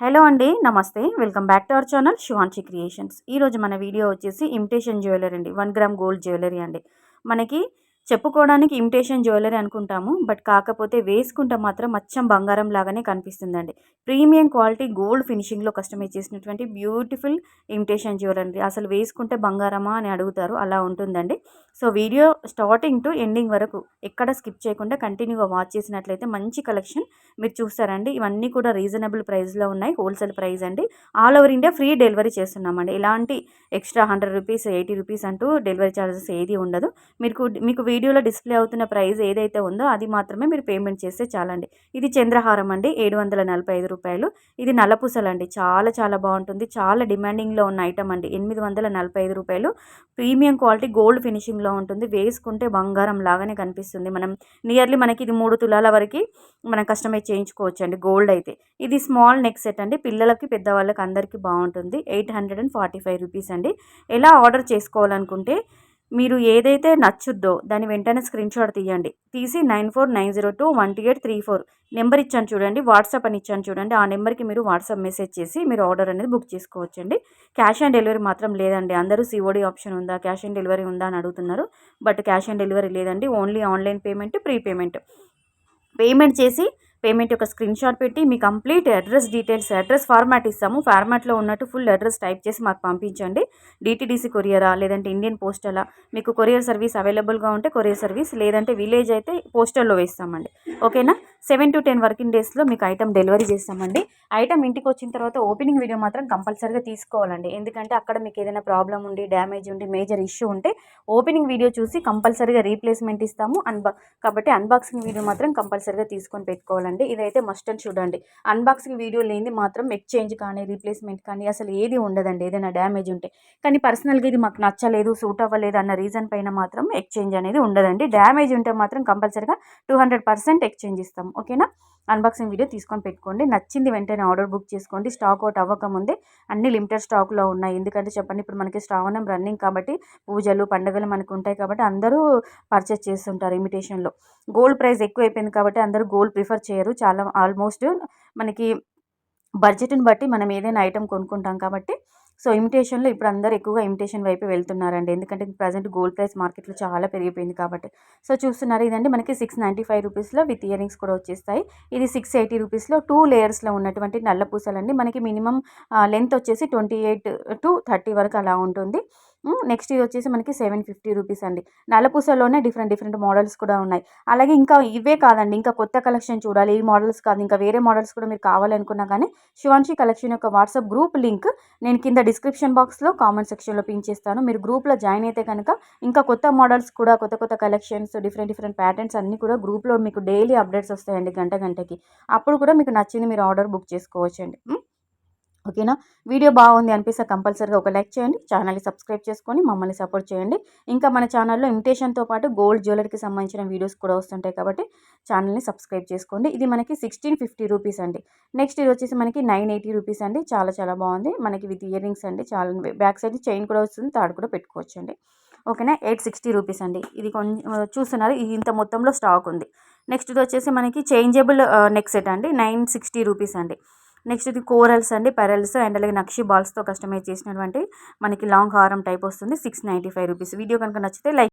Hello అండి నమస్తే. Welcome back to our channel Shivanshi creations. ఈరోజు మన వీడియో వచ్చేసి ఇమిటేషన్ జ్యువెలరీ అండి. వన్ గ్రామ్ గోల్డ్ జ్యువెలరీ అండి. మనకి చెప్పుకోవడానికి ఇమిటేషన్ జ్యువెలరీ అనుకుంటాము బట్ కాకపోతే వేసుకుంటే మాత్రం అచ్చం బంగారం లాగానే కనిపిస్తుందండి. ప్రీమియం క్వాలిటీ గోల్డ్ ఫినిషింగ్లో కస్టమైజ్ చేసినటువంటి బ్యూటిఫుల్ ఇమిటేషన్ జ్యువెలరీ. అసలు వేసుకుంటే బంగారమా అని అడుగుతారు అలా ఉంటుందండి. So video starting to ending వరకు ఎక్కడ స్కిప్ చేయకుండా కంటిన్యూగా వాచ్ చేసినట్లయితే మంచి కలెక్షన్ మీరు చూస్తారండి. ఇవన్నీ కూడా రీజనబుల్ ప్రైస్లో ఉన్నాయి హోల్సేల్ ప్రైస్ అండి. All over India free delivery చేస్తున్నామండి. ఎలాంటి extra hundred rupees eighty rupees అంటూ డెలివరీ ఛార్జెస్ ఏది ఉండదు. మీకు మీకు వీడియోలో డిస్ప్లే అవుతున్న ప్రైస్ ఏదైతే ఉందో అది మాత్రమే మీరు పేమెంట్ చేస్తే చాలండి. ఇది చంద్రహారం అండి ఏడు వందల నలభై ఐదు రూపాయలు. ఇది నల్లపూసలు అండి చాలా చాలా బాగుంటుంది. చాలా డిమాండింగ్లో ఉన్న ఐటమ్ అండి ఎనిమిది వందల నలభై ఐదు రూపాయలు. ప్రీమియం క్వాలిటీ గోల్డ్ ఫినిషింగ్లో ఉంటుంది. వేసుకుంటే బంగారం లాగానే కనిపిస్తుంది. మనం నియర్లీ మనకి ఇది మూడు తులాల వరకు మనం కస్టమైజ్ చేయించుకోవచ్చు అండి గోల్డ్ అయితే. ఇది స్మాల్ నెక్ సెట్ అండి. పిల్లలకి పెద్దవాళ్ళకి అందరికీ బాగుంటుంది. Eight hundred and forty five rupees అండి. ఎలా ఆర్డర్ చేసుకోవాలనుకుంటే మీరు ఏదైతే నచ్చుద్దో దాని వెంటనే స్క్రీన్ షాట్ తీయండి. తీసి nine four nine zero two one two eight three four number ఇచ్చాను చూడండి వాట్సాప్ అని ఇచ్చాను చూడండి ఆ నెంబర్కి మీరు వాట్సాప్ మెసేజ్ చేసి మీరు ఆర్డర్ అనేది బుక్ చేసుకోవచ్చండి. క్యాష్ ఆన్ డెలివరీ మాత్రం లేదండి. అందరూ సిఓడి ఆప్షన్ ఉందా క్యాష్ ఆన్ డెలివరీ ఉందా అని అడుగుతున్నారు. బట్ క్యాష్ ఆన్ డెలివరీ లేదండి. Only online payment pre payment. Payment చేసి పేమెంట్ యొక్క స్క్రీన్ షాట్ పెట్టి మీ complete address details address format ఇస్తాము. ఫార్మాట్లో ఉన్నట్టు ఫుల్ అడ్రస్ టైప్ చేసి మాకు పంపించండి. డిటీడీసీ కొరియరా లేదంటే ఇండియన్ పోస్టలా మీకు కొరియర్ సర్వీస్ అవైలబుల్గా ఉంటే కొరియర్ సర్వీస్ లేదంటే విలేజ్ అయితే పోస్టల్లో వేస్తామండి. ఓకేనా? సెవెన్ టు టెన్ వర్కింగ్ డేస్లో మీకు ఐటమ్ డెలివరీ చేస్తామండి. ఐటమ్ ఇంటికి వచ్చిన తర్వాత ఓపెనింగ్ వీడియో మాత్రం కంపల్సరీగా తీసుకోవాలండి. ఎందుకంటే అక్కడ మీకు ఏదైనా ప్రాబ్లం ఉండి డ్యామేజ్ ఉండి మేజర్ ఇష్యూ ఉంటే ఓపెనింగ్ వీడియో చూసి కంపల్సరీగా రీప్లేస్మెంట్ ఇస్తాము. అన్బా కాబట్టి అన్బాక్సింగ్ వీడియో మాత్రం కంపల్సరీగా తీసుకొని పెట్టుకోవాలండి. ఇదైతే మస్ట్ అని చూడండి అన్బాక్సింగ్ వీడియో లేని మాత్రం ఎక్స్చేంజ్ కానీ రీప్లేస్మెంట్ కానీ అసలు ఏది ఉండదండి. ఏదైనా డ్యామేజ్ ఉంటే. కానీ పర్సనల్గా ఇది మాకు నచ్చలేదు సూట్ అవ్వలేదు అన్న రీజన్ పైన మాత్రం ఎక్స్చేంజ్ అనేది ఉండదండి. డ్యామేజ్ ఉంటే మాత్రం కంపల్సరీగా టూ హండ్రెడ్ పర్సెంట్ ఎక్స్చేంజ్ ఇస్తాం. ఓకేనా అన్బాక్సింగ్ వీడియో తీసుకొని పెట్టుకోండి. నచ్చింది వెంటనే ఆర్డర్ బుక్ చేసుకోండి. స్టాక్ అవుట్ అవ్వకముందే అన్ని లిమిటెడ్ స్టాక్లో ఉన్నాయి. ఎందుకంటే చెప్పండి ఇప్పుడు మనకి శ్రావణం రన్నింగ్ కాబట్టి పూజలు పండుగలు మనకు ఉంటాయి కాబట్టి అందరూ పర్చేస్ చేస్తుంటారు ఇమిటేషన్లో గోల్డ్ ప్రైస్ ఎక్కువ అయిపోయింది కాబట్టి అందరూ గోల్డ్ ప్రిఫర్ చేయరు. చాలా ఆల్మోస్ట్ మనకి బడ్జెట్ని బట్టి మనం ఏదైనా ఐటెం కొనుక్కుంటాం కాబట్టి సో ఇమిటేషన్లో ఇప్పుడు అందరూ ఎక్కువగా ఇమిటేషన్ వైపు వెళ్తున్నారండి. ఎందుకంటే ప్రజెంట్ గోల్డ్ ప్రైస్ మార్కెట్లో చాలా పెరిగిపోయింది కాబట్టి. సో చూస్తున్నారు ఇదండి మనకి సిక్స్ నైంటీ ఫైవ్ రూపీస్లో విత్ ఇయరింగ్స్ కూడా వచ్చేస్తాయి. ఇది సిక్స్ ఎయిటీ రూపీస్లో టూ లేయర్స్లో ఉన్నటువంటి నల్ల పూసలండి. మనకి మినిమం లెంత్ వచ్చేసి ట్వంటీ ఎయిట్ టు థర్టీ వరకు అలా ఉంటుంది. నెక్స్ట్ ఇది వచ్చేసి మనకి సెవెన్ ఫిఫ్టీ రూపీస్ అండి. నలపూసలోనే డిఫరెంట్ డిఫరెంట్ మోడల్స్ కూడా ఉన్నాయి. అలాగే ఇంకా ఇవే కాదండి ఇంకా కొత్త కలెక్షన్ చూడాలి. ఈ మోడల్స్ కాదు ఇంకా వేరే మోడల్స్ కూడా మీరు కావాలనుకున్నా కానీ శివాన్షి కలెక్షన్ యొక్క వాట్సాప్ గ్రూప్ లింక్ నేను కింద డిస్క్రిప్షన్ బాక్స్లో కామెంట్ సెక్షన్లో పిన్ చేస్తాను. మీరు గ్రూప్లో జాయిన్ అయితే కనుక ఇంకా కొత్త మోడల్స్ కూడా కొత్త కొత్త కలెక్షన్స్ డిఫరెంట్ డిఫరెంట్ ప్యాటర్న్స్ అన్నీ కూడా గ్రూప్లో మీకు డైలీ అప్డేట్స్ వస్తాయండి గంట గంటకి. అప్పుడు కూడా మీకు నచ్చింది మీరు ఆర్డర్ బుక్ చేసుకోవచ్చండి. ఓకేనా? వీడియో బాగుంది అనిపిస్తే కంపల్సరీగా ఒక లైక్ చేయండి. ఛానల్ని సబ్స్క్రైబ్ చేసుకొని మమ్మల్ని సపోర్ట్ చేయండి. ఇంకా మన ఛానల్లో ఇమిటేషన్తో పాటు గోల్డ్ జ్యువెలరీకి సంబంధించిన వీడియోస్ కూడా వస్తుంటాయి కాబట్టి ఛానల్ని సబ్స్క్రైబ్ చేసుకోండి. ఇది మనకి సిక్స్టీన్ ఫిఫ్టీ రూపీస్ అండి. నెక్స్ట్ ఇది వచ్చేసి మనకి నైన్ ఎయిటీ రూపీస్ అండి. చాలా చాలా బాగుంది. మనకి విత్ ఇయర్ రింగ్స్ అండి. చాలా బ్యాక్ సైడ్ చైన్ కూడా వస్తుంది. తాడు కూడా పెట్టుకోవచ్చు అండి ఓకేనా? ఎయిట్ సిక్స్టీ రూపీస్ అండి. ఇది కొంచెం చూస్తున్నారు. ఇంత మొత్తంలో స్టాక్ ఉంది. నెక్స్ట్ ఇది వచ్చేసి మనకి చేంజబుల్ నెక్ సెట్ అండి. నైన్ సిక్స్టీ రూపీస్ అండి. నెక్స్ట్ ఇది కోరల్స్ అండి పెరల్స్ అండ్ అలాగే నక్షి బాల్స్తో కస్టమైజ్ చేసినటువంటి మనకి లాంగ్ హారం టైప్ వస్తుంది six ninety five rupees. Video కనుక నచ్చితే లైక్